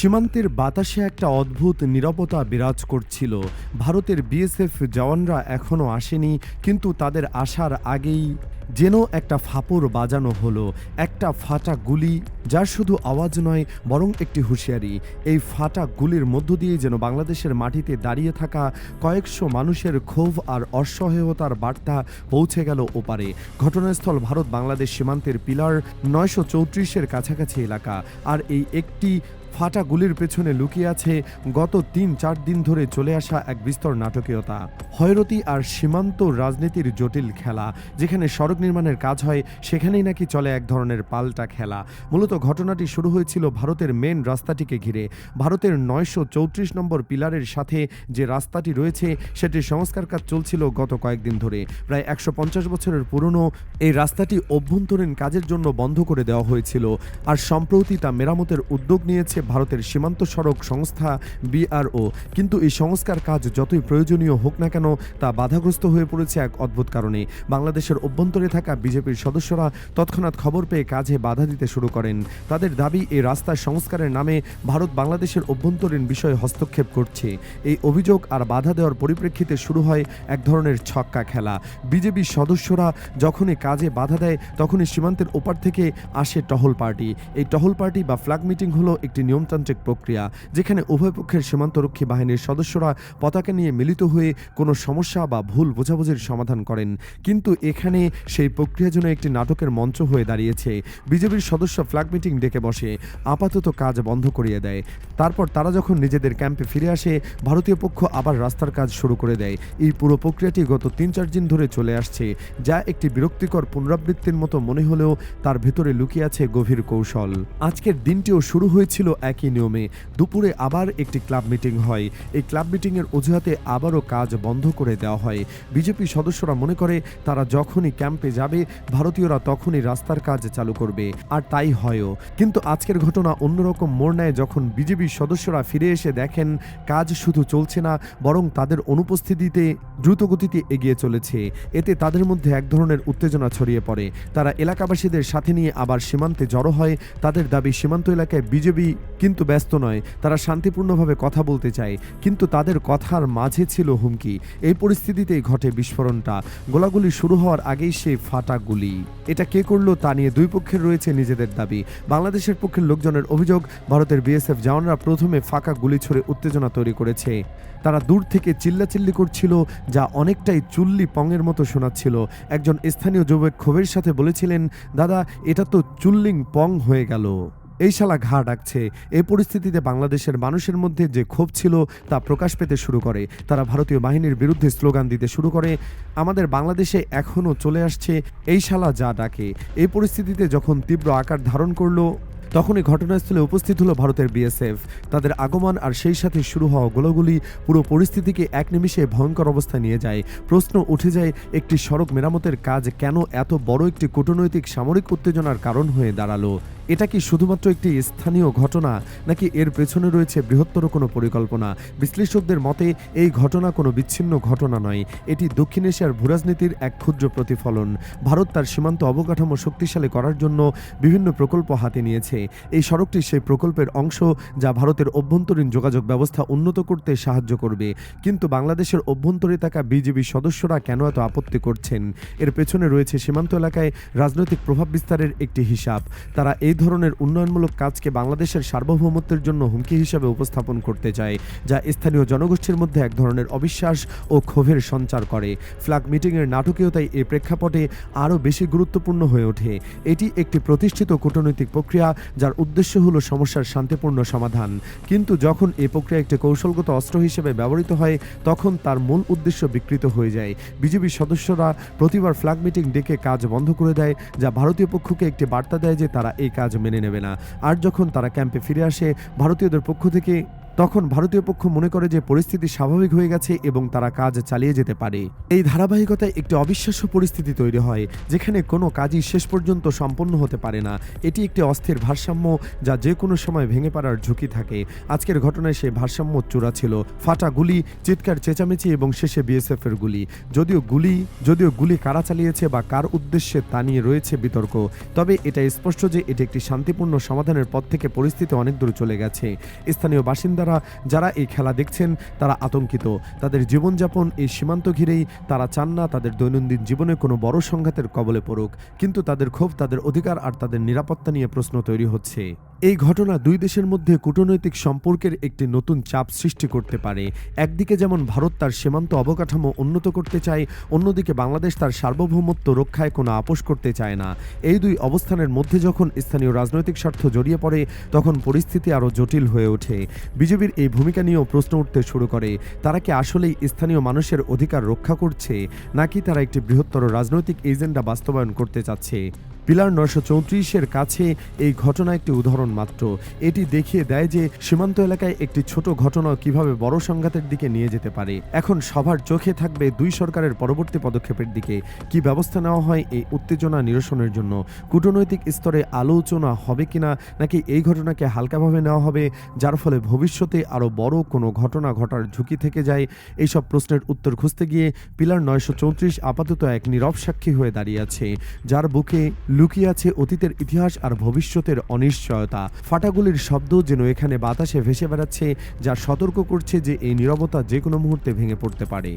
সীমান্তের বাতাসে একটা অদ্ভুত নিরাপত্তা বিরাজ করছিল। ভারতের বিএসএফ জওয়ানরা এখনও আসেনি, কিন্তু তাদের আসার আগেই যেন একটা ফাপড় বাজানো হলো, একটা ফাটা গুলি, যার শুধু আওয়াজ নয়, বরং একটি হুঁশিয়ারি। এই ফাটা গুলির মধ্য দিয়ে যেন বাংলাদেশের মাটিতে দাঁড়িয়ে থাকা কয়েকশো মানুষের ক্ষোভ আর অসহায়তার বার্তা পৌঁছে গেল ওপারে। ঘটনাস্থল ভারত বাংলাদেশ সীমান্তের পিলার নয়শো চৌত্রিশের কাছাকাছি এলাকা, আর এই একটি ফাটা গুলির পেছনে লুকিয়ে আছে গত তিন, চার দিন ধরে চলে আসা এক বিস্তর নাটকীয়তা। হয়রতি আর সীমান্ত রাজনীতির জটিল খেলা। যেখানে সড়ক নির্মাণের কাজ হয়, সেখানেই নাকি চলে এক ধরনের পাল্টা খেলা। মূলত ঘটনাটি শুরু হয়েছিল ভারতের মেন রাস্তাটিকে ঘিরে। ভারতের নয়শো চৌত্রিশ নম্বর পিলারের সাথে যে রাস্তাটি রয়েছে সেটির সংস্কার কাজ চলছিল গত কয়েকদিন ধরে। প্রায় একশো পঞ্চাশ বছরের পুরনো এই রাস্তাটি অভ্যন্তরীণ কাজের জন্য বন্ধ করে দেওয়া হয়েছিল। আর সম্প্রতি তা মেরামতের উদ্যোগ নিয়েছে ভারতের সীমান্ত সড়ক সংস্থা বিআরও। কিন্তু এই সংস্কার কাজ যতই প্রয়োজনীয় হোক না কেন, তা বাধাগ্রস্ত হয়ে পড়েছে এক অদ্ভুত কারণে। বাংলাদেশের অভ্যন্তরে থাকা বিজেপির সদস্যরা তৎক্ষণাৎ খবর পেয়ে কাজে বাধা দিতে শুরু করেন। তাদের দাবি, এই রাস্তার সংস্কারের নামে ভারত বাংলাদেশের অভ্যন্তরীণ বিষয়ে হস্তক্ষেপ করছে। এই অভিযোগ আর বাধা দেওয়ার পরিপ্রেক্ষিতে শুরু হয় এক ধরনের ছক্কা খেলা। বিজেপি সদস্যরা যখনই কাজে বাধা দেয়, তখনই সীমান্তের ওপার থেকে আসে টহল পার্টি। এই টহল পার্টি বা ফ্ল্যাগ মিটিং হলো একটি নিয়মতান্ত্রিক প্রক্রিয়া, যেখানে উভয় পক্ষের সীমান্তরক্ষী বাহিনীর সদস্যরা পতাকা নিয়ে মিলিত হয়ে কোনো সমস্যা বা ভুল বোঝাবুঝির সমাধান করেন। কিন্তু এখানে সেই প্রক্রিয়া যেন একটি নাটকের মঞ্চ হয়ে দাঁড়িয়েছে। বিজেপির সদস্য ফ্ল্যাগ মিটিং ডেকে বসে, আপাতত কাজ বন্ধ করিয়ে দেয়। তারপর তারা যখন নিজেদের ক্যাম্পে ফিরে আসে, ভারতীয় পক্ষ আবার রাস্তার কাজ শুরু করে দেয়। এই পুরো প্রক্রিয়াটি গত তিন চার দিন ধরে চলে আসছে, যা একটি বিরক্তিকর পুনরাবৃত্তির মতো মনে হলেও তার ভেতরে লুকিয়ে আছে গভীর কৌশল। আজকের দিনটিও শুরু হয়েছিল একই নিয়মে দুপুরে আবার একটি ক্লাব মিটিং হয়। এই ক্লাব মিটিংয়ের অজুহাতে আবারও কাজ বন্ধ করে দেওয়া হয়। বিজেপি সদস্যরা মনে করে, তারা যখনই ক্যাম্পে যাবে, ভারতীয়রা তখনই রাস্তার কাজ চালু করবে। আর তাই হয়ও। কিন্তু আজকের ঘটনা অন্যরকম মোড় নেয় যখন বিজেপি সদস্যরা ফিরে এসে দেখেন, কাজ শুধু চলছে না, বরং তাদের অনুপস্থিতিতে দ্রুতগতিতে এগিয়ে চলেছে। এতে তাদের মধ্যে এক ধরনের উত্তেজনা ছড়িয়ে পড়ে। তারা এলাকাবাসীদের সাথে নিয়ে আবার সীমান্তে জড়ো হয়। তাদের দাবি, সীমান্ত এলাকায় বিজেপি কিন্তু ব্যস্ত নয়, তারা শান্তিপূর্ণভাবে কথা বলতে চায়, কিন্তু তাদের কথার মাঝে ছিল হুমকি। এই পরিস্থিতিতেই ঘটে বিস্ফোরণটা। গোলাগুলি শুরু হওয়ার আগেই সেই ফাটা গুলি। এটা কে করল তা নিয়ে দুই পক্ষের রয়েছে নিজেদের দাবি। বাংলাদেশের পক্ষের লোকজনের অভিযোগ, ভারতের বিএসএফ জওয়ানরা প্রথমে ফাঁকা গুলি ছড়ে উত্তেজনা তৈরি করেছে। তারা দূর থেকে চিল্লাচিল্লি করছিল, যা অনেকটাই চুল্লি পংয়ের মতো শোনাচ্ছিল। একজন স্থানীয় যুবক ক্ষোভের সাথে বলেছিলেন, দাদা, এটা তো চুল্লিং পং হয়ে গেল। এই শালা ঘা ডাকছে। এই পরিস্থিতিতে বাংলাদেশের মানুষের মধ্যে যে ক্ষোভ ছিল তা প্রকাশ পেতে শুরু করে। তারা ভারতীয় বাহিনীর বিরুদ্ধে স্লোগান দিতে শুরু করে। আমাদের বাংলাদেশে এখনও চলে আসছে এই শালা যা ডাকে। এই পরিস্থিতিতে যখন তীব্র আকার ধারণ করল, তখনই ঘটনাস্থলে উপস্থিত হলো ভারতের বিএসএফ। তাদের আগমন আর সেই সাথে শুরু হওয়া গোলাগুলি পুরো পরিস্থিতিকে এক নিমিষে ভয়ঙ্কর অবস্থায় নিয়ে যায়। প্রশ্ন উঠে যায়, একটি সড়ক মেরামতের কাজ কেন এত বড় একটি কূটনৈতিক সামরিক উত্তেজনার কারণ হয়ে দাঁড়াল? এটা কি শুধুমাত্র একটি স্থানীয় ঘটনা, নাকি এর পেছনে রয়েছে বৃহত্তর কোনো পরিকল্পনা? বিশ্লেষকদের মতে, এই ঘটনা কোনো বিচ্ছিন্ন ঘটনা নয়। এটি দক্ষিণ এশিয়ার ভূরাজনীতির এক ক্ষুদ্র প্রতিফলন। ভারত তার সীমান্ত অবকাঠামো শক্তিশালী করার জন্য বিভিন্ন প্রকল্প হাতে নিয়েছে। এই সড়কটি সেই প্রকল্পের অংশ যা ভারতের অভ্যন্তরীণ যোগাযোগ ব্যবস্থা উন্নত করতে সাহায্য করবে। কিন্তু বাংলাদেশের অভ্যন্তরে থাকা বিজেপি সদস্যরা কেন এত আপত্তি করছেন? এর পেছনে রয়েছে সীমান্ত এলাকায় রাজনৈতিক প্রভাব বিস্তারের একটি হিসাব। তারা এই ধরনের উন্নয়নমূলক কাজকে বাংলাদেশের সার্বভৌমত্বের জন্য হুমকি হিসাবে উপস্থাপন করতে চায়, যা স্থানীয় জনগোষ্ঠীর মধ্যে এক ধরনের অবিশ্বাস ও ক্ষোভের সঞ্চার করে। ফ্ল্যাগ মিটিংয়ের নাটকীয়তাই এই প্রেক্ষাপটে আরও বেশি গুরুত্বপূর্ণ হয়ে ওঠে। এটি একটি প্রতিষ্ঠিত কূটনৈতিক প্রক্রিয়া, যার উদ্দেশ্য হল সমস্যার শান্তিপূর্ণ সমাধান। কিন্তু যখন এই প্রক্রিয়া একটি কৌশলগত অস্ত্র হিসেবে ব্যবহৃত হয়, তখন তার মূল উদ্দেশ্য বিকৃত হয়ে যায়। বিজেপি সদস্যরা প্রতিবার ফ্ল্যাগ মিটিং ডেকে কাজ বন্ধ করে দেয়, যা ভারতীয় পক্ষকে একটি বার্তা দেয় যে তারা এই কাজ মেনে নেবে না। আর যখন তারা ক্যাম্পে ফিরে আসে ভারতীয়দের পক্ষ থেকে তখন ভারতীয় পক্ষ মনে করে যে পরিস্থিতি স্বাভাবিক হয়ে গেছে এবং তারা কাজ চালিয়ে যেতে পারে। এই ধারাবাহিকতায় একটি অবিশ্বাস্য পরিস্থিতি তৈরি হয়, যেখানে কোনো কাজই শেষ পর্যন্ত সম্পন্ন হতে পারে না। এটি একটি অস্থির ভারসাম্য যা যে কোনো সময় ভেঙে পড়ার ঝুঁকি থাকে। আজকের ঘটনায় সেই ভারসাম্য চূড়া ছিল। ফাটা গুলি, চিৎকার চেঁচামেচি এবং শেষে বিএসএফ এর গুলি। যদিও গুলি যদিও গুলি কারা চালিয়েছে বা কার উদ্দেশ্যে তা নিয়ে রয়েছে বিতর্ক, তবে এটা স্পষ্ট যে এটি একটি শান্তিপূর্ণ সমাধানের পথ থেকে পরিস্থিতি অনেক দূর চলে গেছে। স্থানীয় বাসিন্দারা যারা এই খেলা দেখছেন, তারা আতঙ্কিত। তাদের জীবনযাপন এই সীমান্ত ঘিরেই তারা চান না তাদের দৈনন্দিন জীবনে কোনো বড় সংঘাতের কবলে পড়ুক। কিন্তু তাদের ক্ষোভ, তাদের অধিকার আর তাদের নিরাপত্তা নিয়ে প্রশ্ন তৈরি হচ্ছে। এই ঘটনা দুই দেশের মধ্যে কূটনৈতিক সম্পর্কের একটি নতুন চাপ সৃষ্টি করতে পারে। একদিকে যেমন ভারত তার সীমান্ত অবকাঠামো উন্নত করতে চায়, অন্যদিকে বাংলাদেশ তার সার্বভৌমত্ব রক্ষায় কোনো আপোষ করতে চায় না। এই দুই অবস্থানের মধ্যে যখন স্থানীয় রাজনৈতিক স্বার্থ জড়িয়ে পড়ে, তখন পরিস্থিতি আরও জটিল হয়ে ওঠে। বিজেপির এই ভূমিকা নিয়েও প্রশ্ন উঠতে শুরু করে। তারা কি আসলেই স্থানীয় মানুষের অধিকার রক্ষা করছে, নাকি তারা একটি বৃহত্তর রাজনৈতিক এজেন্ডা বাস্তবায়ন করতে চাচ্ছে? পিলার নয়শো চৌত্রিশের কাছে এই ঘটনা একটি উদাহরণ মাত্র। এটি দেখিয়ে দেয় যে সীমান্ত এলাকায় একটি ছোট ঘটনা কীভাবে বড় সংঘাতের দিকে নিয়ে যেতে পারে। এখন সবার চোখে থাকবে দুই সরকারের পরবর্তী পদক্ষেপের দিকে। কি ব্যবস্থা নেওয়া হয় এই উত্তেজনা নিরসনের জন্য? কূটনৈতিক স্তরে আলোচনা হবে কিনা, নাকি এই ঘটনাকে হালকাভাবে নেওয়া হবে, যার ফলে ভবিষ্যতে আরও বড় কোনো ঘটনা ঘটার ঝুঁকি থেকে যায়? এইসব প্রশ্নের উত্তর খুঁজতে গিয়ে পিলার নয়শো চৌত্রিশ আপাতত এক নীরব সাক্ষী হয়ে দাঁড়িয়ে আছে, যার বুকে লুকিয়ে আছে অতীতের ইতিহাস আর ভবিষ্যতের অনিশ্চয়তা। ফাটাগুলির শব্দ যেন এখানে বাতাসে ভেসে বেড়াচ্ছে, যা সতর্ক করছে যে এই নিরবতা যে কোনো মুহূর্তে ভেঙে পড়তে পারে।